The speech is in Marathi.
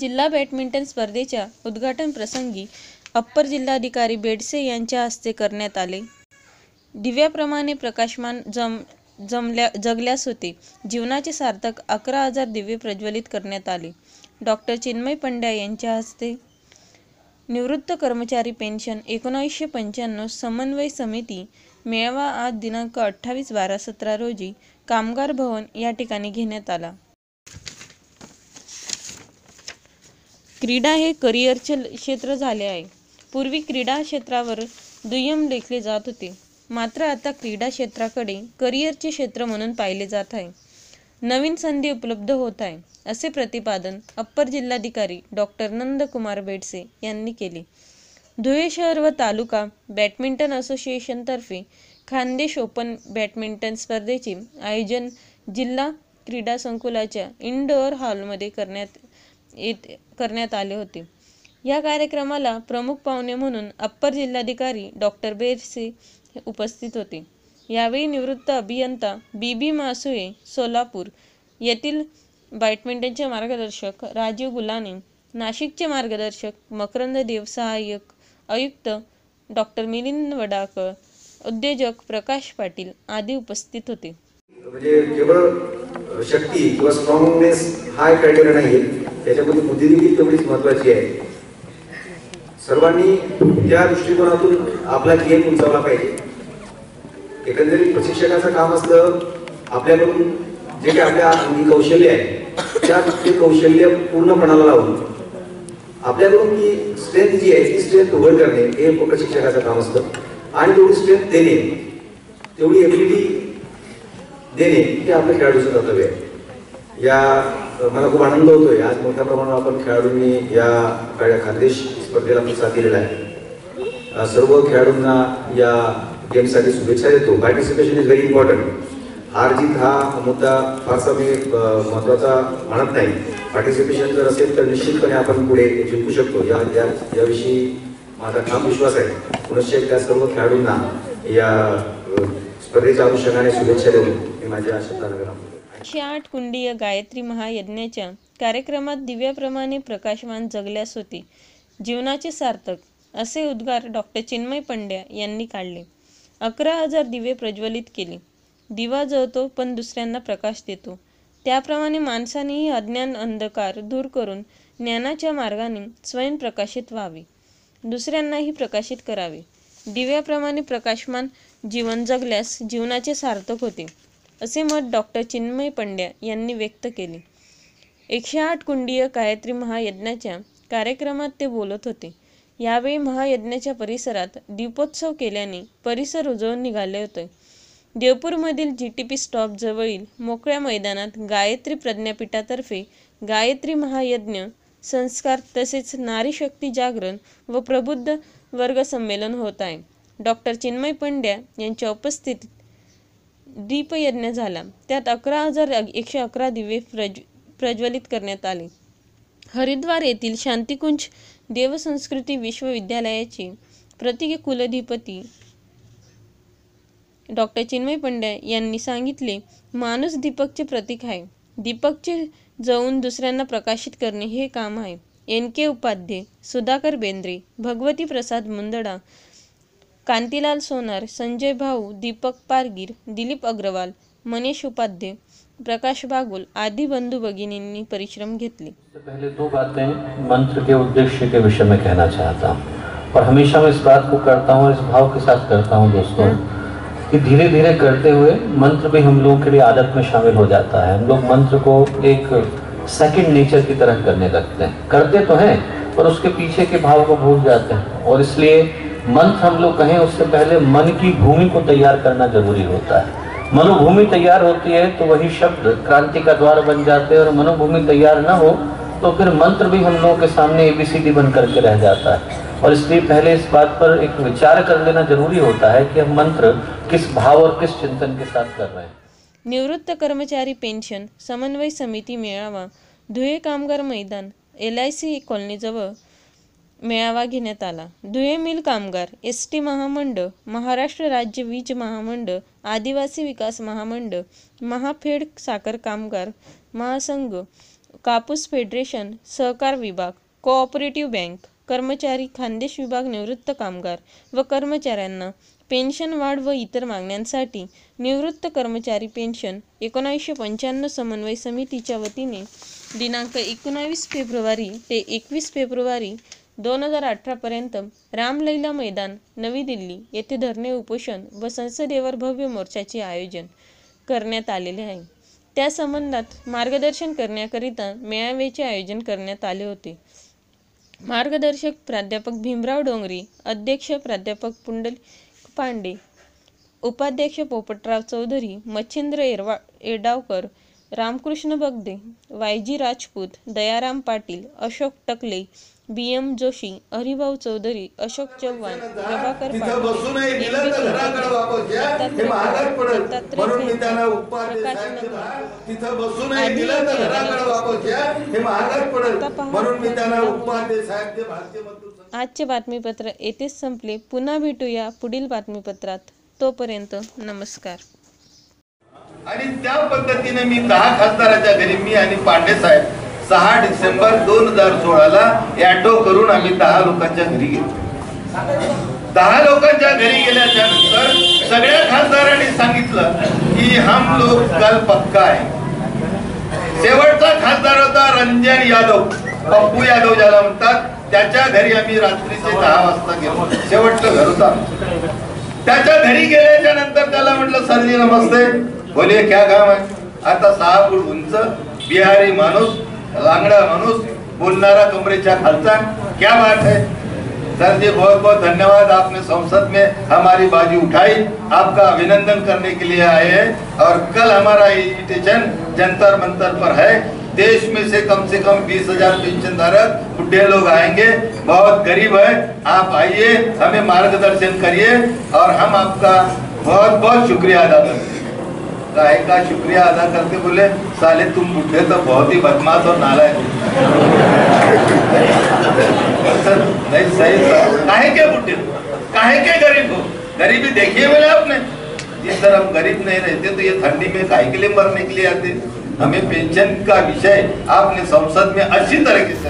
जिल्हा बॅडमिंटन स्पर्धेच्या उद्घाटन प्रसंगी अप्पर जिल्हाधिकारी बेडसे यांच्या हस्ते करण्यात आले. दिव्याप्रमाणे प्रकाशमान जम जमल्या जगल्यास होते. जीवनाचे सार्थक अकरा हजार दिवे प्रज्वलित करण्यात आले. डॉक्टर चिन्मय पंड्या यांच्या हस्ते निवृत्त कर्मचारी पेन्शन एकोणीसशे पंच्याण्णव समन्वय समिती मेळावा आज दिनांक अठ्ठावीस बारा सतरा रोजी कामगार भवन या ठिकाणी घेण्यात आला. क्रीडा हे करिअरचे क्षेत्र झाले आहे. पूर्वी क्रीडा क्षेत्रावर दुय्यम लेखले जात होते. मात्र आता क्रीडा क्षेत्राकडे करिअरचे क्षेत्र म्हणून पाहिले जात आहे. नवीन संधी उपलब्ध होत आहे, असे प्रतिपादन अप्पर जिल्हाधिकारी डॉक्टर नंदकुमार बेडसे यांनी केले. धुळे शहर व तालुका बॅडमिंटन असोसिएशनतर्फे खानदेश ओपन बॅडमिंटन स्पर्धेचे आयोजन जिल्हा क्रीडा संकुलाच्या इनडोअर हॉलमध्ये करण्यात आले होते. या कार्यक्रमाला प्रमुख पाहुणे म्हणून अप्पर जिल्हाधिकारी डॉ. बेरसे उपस्थित होते. यावेळी निवृत्त अभियंता बी. बी. मासुळे सोलापूर येथील बॅडमिंटनचे मार्गदर्शक राजीव गुलाने, नाशिकचे मार्गदर्शक मकरंद देव सहाय्यक आयुक्त डॉक्टर मिलिंद वडाकर उद्योजक प्रकाश पाटील आदी उपस्थित होते. म्हणजे केवळ शक्ती किंवा स्ट्रॉंगनेस हा क्रायटेरिया नाहीये त्याच्यामध्ये बुद्धिदेखील तेवढीच महत्वाची आहे. सर्वांनी त्या दृष्टिकोनातून आपला गेम उंचावला पाहिजे. एकंदरीत प्रशिक्षकाचं काम असलं आपल्याकडून जे काही आपल्या अंगी कौशल्य आहे त्या ते कौशल्य पूर्णपणाला लावून आपल्याकडून ती स्ट्रेंथ जी आहे ती स्ट्रेंथ उघड करणे हे प्रशिक्षकाचं काम असतं. आणि तेवढी स्ट्रेंथ देणे तेवढी एबिलिटी देणे हे आपल्या खेळाडूचं कर्तव्य आहे. या मला खूप आनंद होतोय. आज मोठ्या प्रमाणावर आपण खेळाडूंनी या खानदेश स्पर्धेला प्रतिसाद दिलेला आहे. सर्व खेळाडूंना या गेमसाठी शुभेच्छा देतो. पार्टिसिपेशन इज व्हेरी इम्पॉर्टंट हार जीत हा मुद्दा फारसा मी महत्त्वाचा म्हणत नाही. पार्टिसिपेशन जर असेल तर निश्चितपणे आपण पुढे जिंकू शकतो. या याविषयी माझा ठाम विश्वास आहे. पुनश्च त्या सर्व खेळाडूंना या स्पर्धेच्या अनुषंगाने शुभेच्छा देऊन मी माझ्या शब्दांना एकशे आठ कुंडीय गायत्री महायज्ञाच्या कार्यक्रमात दिव्याप्रमाणे प्रकाशमान जगल्यास होते. जीवनाचे सार्थक असे उद्गार डॉक्टर चिन्मय पंड्या यांनी काढले. अकरा हजार दिवे प्रज्वलित केले. दिवा जळतो पण दुसऱ्यांना प्रकाश देतो. त्याप्रमाणे माणसानेही अज्ञान अंधकार दूर करून ज्ञानाच्या मार्गाने स्वयं प्रकाशित व्हावे, दुसऱ्यांनाही प्रकाशित करावे. दिव्याप्रमाणे प्रकाशमान जीवन जगल्यास जीवनाचे सार्थक होते, असे मत डॉक्टर चिन्मय पंड्या यांनी व्यक्त केले. एकशे आठ कुंडीय गायत्री महायज्ञाच्या कार्यक्रमात ते बोलत होते. यावेळी महायज्ञाच्या परिसरात दीपोत्सव केल्याने परिसर उजळून निघाले होते. देवपूरमधील जी टी पी स्टॉप जवळील मोकळ्या मैदानात गायत्री प्रज्ञापीठातर्फे गायत्री महायज्ञ संस्कार तसेच नारी शक्ती जागरण व प्रबुद्ध वर्ग संमेलन होत आहे. डॉक्टर चिन्मय पंड्या यांच्या उपस्थितीत दीपयज्ञ झाला. त्यात अकरा हजार एकशे अकरा दिवे प्रज्वलित करण्यात आले. हरिद्वार येथील शांतिकुंज देवसंस्कृती विश्वविद्यालयाचे प्रति कुलधिपती डॉक्टर चिन्मय पंड्या यांनी सांगितले माणूस दीपकचे प्रतीक आहे. दीपकचे जळून दुसऱ्यांना प्रकाशित करणे हे काम आहे. एन. के. उपाध्ये, सुधाकर बेंद्रे, भगवती प्रसाद मुंदडा, कांतीलाल सोनार, संजय भाऊ, दीपक पारगीर, दिलीप अग्रवाल, मनीष उपाध्ये, प्रकाश बागुल आदि बंधु भगिनींनी परिश्रम घेतले. पहले दो बातें मंत्र के उद्देश्य के विषय में कहना चाहता हूँ और हमेशा मैं इस बात को करता हूँ इस भाव के साथ करता हूँ दोस्तों कि धीरे धीरे करते हुए मंत्र भी हम लोगों के लिए आदत में शामिल हो जाता है। हम लोग मंत्र को एक सेकंड नेचर की तरह करने लगते हैं। करते तो हैं पर उसके पीछे के भाव को भूल जाते हैं। और इसलिए मंत्र हम लोग कहें, उससे पहले मन की भूमि को तैयार करना ज़रूरी होता है। मनोभूमि तैयार होती है तो वही शब्द क्रांति का द्वार बन जाते हैं, और मनोभूमि तैयार न हो तो फिर मंत्र भी हम लोगों के सामने एबीसीडी बन करके रह जाता है। और इसलिए पहले इस बात पर एक विचार कर लेना ज़रूरी होता है कि हम मंत्र किस भाव और किस चिंतन के साथ कर रहे हैं। निवृत्त कर्मचारी पेन्शन समन्वय समिती मेळावा, धुळे कामगार मैदान एल आय सी कॉलनीजवळ मेळावा घेण्यात आला. धुळे मिल कामगार, एस टी महामंडळ, महाराष्ट्र राज्य वीज महामंडळ, आदिवासी विकास महामंडळ, महाफेड साखर कामगार महासंघ, कापूस फेडरेशन सहकार विभाग कोऑपरेटिव्ह बँक कर्मचारी खानदेश विभाग निवृत्त कामगार व कर्मचाऱ्यांना पेन्शन वाढ व इतर मागण्यांसाठी निवृत्त कर्मचारी पेन्शन एकोणावीसशे पंच्याण्णव समन्वय समितीच्या वतीने दिनांक एकोणावीस फेब्रुवारी ते एकवीस फेब्रुवारी दोन हजार अठरापर्यंत रामलैला मैदान नवी दिल्ली येथे धरणे उपोषण व संसदेवर भव्य मोर्चाचे आयोजन करण्यात आलेले आहे. त्या संबंधात मार्गदर्शन करण्याकरिता मेळाव्याचे आयोजन करण्यात आले होते. मार्गदर्शक प्राध्यापक भीमराव डोंगरी अध्यक्ष प्राध्यापक पुंडल पांडे उपाध्यक्ष Popatrao Chaudhari Machhindra Erwa Edavkar Ramkrishna Bagde Y G Rajput Dayaram Patil Ashok Takle B M Joshi Haribhau Chaudhari Ashok Chavan Prabhakar आजचे बातमीपत्र येथेच संपले. पुन्हा भेटूया पुढील बातमीपत्रात. तोपर्यंत नमस्कार. आणि त्या पद्धतीने मी दहा खासदाराच्या घरी मी आणि पांडे साहेब सहा डिसेंबर दोन हजार सोळाला ऍटो करून आम्ही दहा लोकांच्या घरी गेलो. दहा लोकांच्या घरी गेल्याच्यानंतर सगळ्या खासदारांनी सांगितलं की हम लोग कल पक्का आहे शेवटचा खासदार होता रंजन यादव. पप्पू यादव ज्याला म्हणतात त्याच्या घरी आम्ही रात्रीचे दहा वाजता गेलो. शेवटचं घर होता त्याच्या घरी गेल्याच्यानंतर त्याला म्हटलं सरजी नमस्ते. बोले क्या काम आहे आता सहा फूट उंच बिहारी माणूस लांगडा माणूस बोलणारा कमरेच्या खालचा क्या बात है? सर जी, बहुत बहुत धन्यवाद। आपने संसद में हमारी बाजी उठाई। आपका अभिनंदन करने के लिए आए हैं। और कल हमारा इन्विटेशन जंतर मंतर पर है। देश में से कम से कम बीस हज़ार पेंशन धारक, बुढ़े लोग आएँगे। बहुत गरीब है। आप आइए, हमें मार्गदर्शन करिए। और हम आपका बहुत बहुत शुक्रिया अदा करते हैं। काय का शुक्रिया अदा करते बोले, साले तुम बुढ़े तो बहुत ही बदमाश और नालायक सर, नहीं, सही काहे के बुढ़े काहे के गरीब हो? गरीबी देखिए मैंने आपने? जिस तरह हम गरीब नहीं रहते तो ये ठंडी में काहे के लिए मरने के लिए आते। हमें पेंशन का विषय आपने संसद में अच्छी तरीके से.